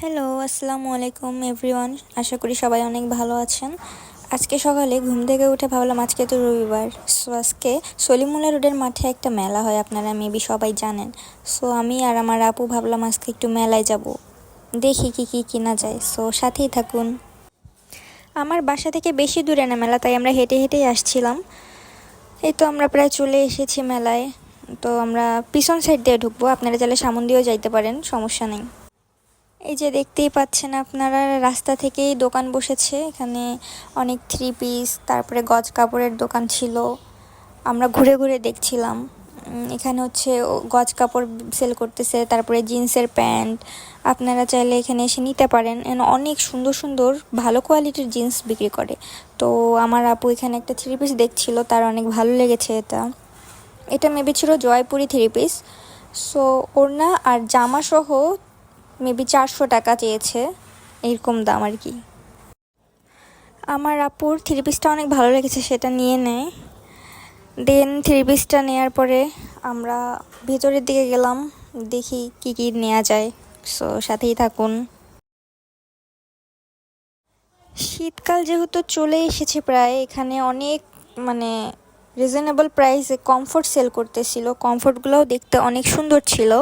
Hello আসসালামু আলাইকুম everyone আশা করি সবাই অনেক ভালো আছেন। আজকে সকালে ঘুম থেকে উঠে ভাবলাম আজকে তো রবিবার। সো আজকে সলিমুল্লা রোডের মাঠে একটা মেলা হয়, আপনারা মেবি সবাই জানেন। সো আমি আর আমার আপু ভাবলাম আজকে একটু মেলায় যাব। দেখি কি কি কিনা যায়। সো সাথেই থাকুন। আমার বাসা থেকে বেশি দূরে না মেলা, তাই আমরা হেঁটে হেঁটেই আসছিলাম। এই তো আমরা প্রায় চলে এসেছি মেলায়। তো আমরা পিছন সাইড দিয়ে ঢুকবো, আপনারা চাইলে সামন দিয়েও যাইতে পারেন, সমস্যা নেই। এই যে দেখতেই পাচ্ছেন আপনারা, রাস্তা থেকেই দোকান বসেছে। এখানে অনেক থ্রি পিস তারপরে গজ কাপড়ের দোকান ছিল। আমরা ঘুরে ঘুরে দেখছিলাম। এখানে হচ্ছে গজ কাপড় সেল করতেছে, তারপরে জিন্সের প্যান্ট। আপনারা চাইলে এখানে এসে নিতে পারেন। অনেক সুন্দর সুন্দর ভালো কোয়ালিটির জিন্স বিক্রি করে। তো আমার আপু এখানে একটা থ্রি পিস দেখছিল, তার অনেক ভালো লেগেছে এটা। এটা মেবি ছিল জয়পুরি থ্রি পিস সো ওড়না আর জামা সহ মেবি চারশো টাকা চেয়েছে। এরকম দাম আর কি। আমার আপুর থ্রি পিসটা অনেক ভালো লেগেছে, সেটা নিয়ে নেয় দেন থ্রি পিসটা নেওয়ার পরে আমরা ভেতরের দিকে গেলাম, দেখি কি কি নেওয়া যায়। সো সাথেই থাকুন। শীতকাল যেহেতু চলে এসেছে প্রায়, এখানে অনেক মানে রিজনেবল প্রাইসে কমফোর্ট সেল করতেছিল। কমফোর্টগুলোও দেখতে অনেক সুন্দর ছিল।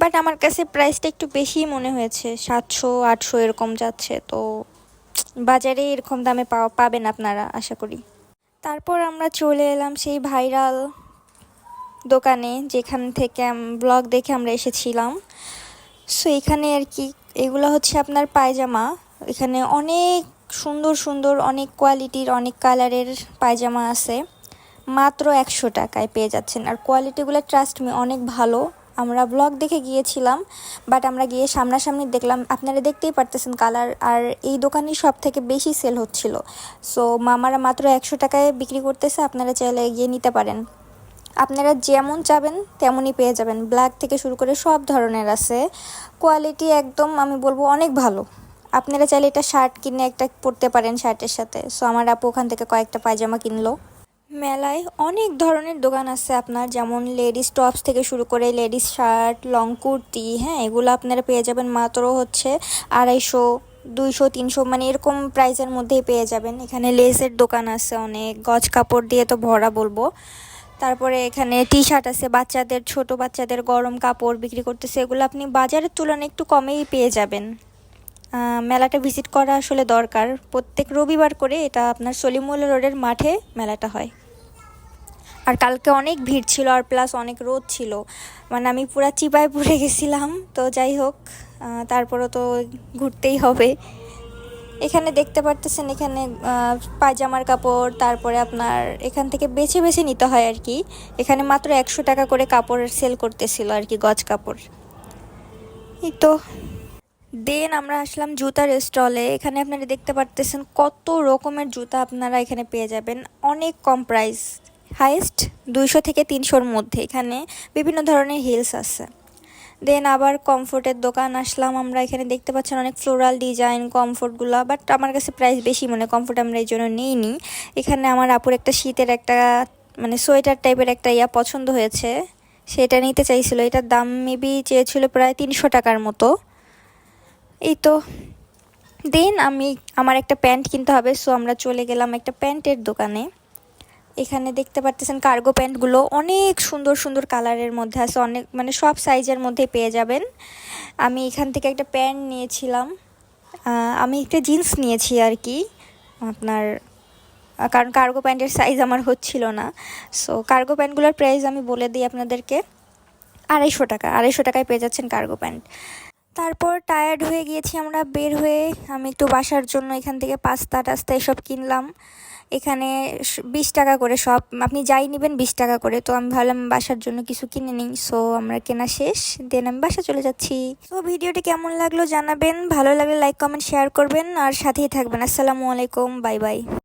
বাট আমার কাছে প্রাইসটা একটু বেশিই মনে হয়েছে। সাতশো, আটশো এরকম যাচ্ছে, তো বাজারে এরকম দামে পাওয়া, পাবেন আপনারা, আশা করি। তারপর আমরা চলে এলাম সেই ভাইরাল দোকানে, যেখান থেকে ব্লগ দেখে আমরা এসেছিলাম। সো এখানে আর কি, এগুলো হচ্ছে আপনার পায়জামা। এখানে অনেক সুন্দর সুন্দর, অনেক কোয়ালিটির অনেক কালারের পায়জামা আছে। মাত্র একশো টাকায় পেয়ে যাচ্ছেন। আর কোয়ালিটিগুলো ট্রাস্ট মি অনেক ভালো। আমরা ব্লগ দেখে গিয়েছিলাম বাট আমরা গিয়ে সামনাসামনি দেখলাম, আপনারা দেখতেই পারতেছেন কালার আর এই দোকানই সব থেকে বেশি সেল হচ্ছিল। সো মামারা মাত্র একশো টাকায় বিক্রি করতেছে, আপনারা চাইলে গিয়ে নিতে পারেন। আপনারা যেমন চাবেন, তেমনই পেয়ে যাবেন। ব্ল্যাক থেকে শুরু করে সব ধরনের আছে। কোয়ালিটি একদম, আমি বলব, অনেক ভালো। আপনারা চাইলে এটা শার্ট কিনে একটা পরতে পারেন শার্টের সাথে। সো আমার আপু ওখান থেকে কয়েকটা পায়জামা কিনলো। মেলায় অনেক ধরনের দোকান আছে আপনার, যেমন লেডিস টপস থেকে শুরু করে লেডিস শার্ট, লং কুর্তি হ্যাঁ এগুলো আপনারা পেয়ে যাবেন মাত্র হচ্ছে আড়াইশো, দুইশো, তিনশো মানে এরকম প্রাইসের মধ্যেই পেয়ে যাবেন। এখানে লেসের দোকান আছে অনেক, গজ কাপড় দিয়ে তো ভরা বলব। তারপরে এখানে টি শার্ট আছে, বাচ্চাদের, ছোট বাচ্চাদের গরম কাপড় বিক্রি করতেছে, এগুলো আপনি বাজারের তুলনায় একটু কমেই পেয়ে যাবেন। মেলাটা ভিজিট করা আসলে দরকার। প্রত্যেক রবিবার করে এটা আপনার সলিমুল্লা রোডের মাঠে মেলাটা হয়। আর কালকে অনেক ভিড় ছিল আর প্লাস অনেক রোদ ছিল। মানে আমি পুরা চিপায় পড়ে গেছিলাম, তো যাই হোক তারপরও তো ঘুরতেই হবে। এখানে দেখতে পারতেছেন এখানে পায়জামার কাপড়, তারপরে আপনার এখান থেকে বেছে বেছে নিতে হয় আর কি। এখানে মাত্র একশো টাকা করে কাপড় সেল করতেছিল আর কি, গজ কাপড়। এই তো। দেন আমরা আসলাম জুতার স্টলে এখানে আপনারা দেখতে পারতেছেন কত রকমের জুতা আপনারা এখানে পেয়ে যাবেন। অনেক কম প্রাইস হাইয়েস্ট দুইশো থেকে তিনশোর মধ্যে। এখানে বিভিন্ন ধরনের হিলস আছে। দেন আবার কমফোর্টের দোকান আসলাম আমরা। এখানে দেখতে পাচ্ছেন অনেক ফ্লোরাল ডিজাইন কমফোর্টগুলো বাট আমার কাছে প্রাইস বেশি মনে কমফোর্ট আমরা এই জন্য নিইনি। এখানে আমার আপুর একটা শীতের একটা মানে সোয়েটার টাইপের একটা ইয়া পছন্দ হয়েছে। সেটা নিতে চাইছিল। এটার দাম মেবি চেয়েছিল প্রায় তিনশো টাকার মতো। এই তো, দেন আমি, আমার একটা প্যান্ট কিনতে হবে, সো আমরা চলে গেলাম একটা প্যান্টের দোকানে। এখানে দেখতে পারতেছেন কার্গো প্যান্টগুলো অনেক সুন্দর সুন্দর কালারের মধ্যে আছে, অনেক মানে সব সাইজের মধ্যে পেয়ে যাবেন। আমি এখান থেকে একটা প্যান্ট নিয়েছিলাম আমি একটা জিন্স নিয়েছি আর কি, আপনার কারণ কার্গো প্যান্টের সাইজ আমার হচ্ছিল না। সো কার্গো প্যান্টগুলোর প্রাইস আমি বলে দিই আপনাদেরকে, আড়াইশো টাকা, আড়াইশো টাকায় পেয়ে যাচ্ছেন কার্গো প্যান্ট। তারপর টায়ার্ড হয়ে গিয়েছি আমরা, বের হয়ে আমি একটু বাসার জন্য এখান থেকে পাস্তা টাস্তা এসব কিনলাম। এখানে বিশ টাকা করে সব, আপনি যাই নেবেন বিশ টাকা করে। তো আমি ভাবলাম বাসার জন্য কিছু কিনে নিই। সো আমরা কেনা শেষ দেন আমি বাসা চলে যাচ্ছি। তো ভিডিওটি কেমন লাগল জানাবেন। ভালো লাগলে লাইক কমেন্ট শেয়ার করবেন। আর সাথেই থাকবেন। আসসালামু আলাইকুম বাই বাই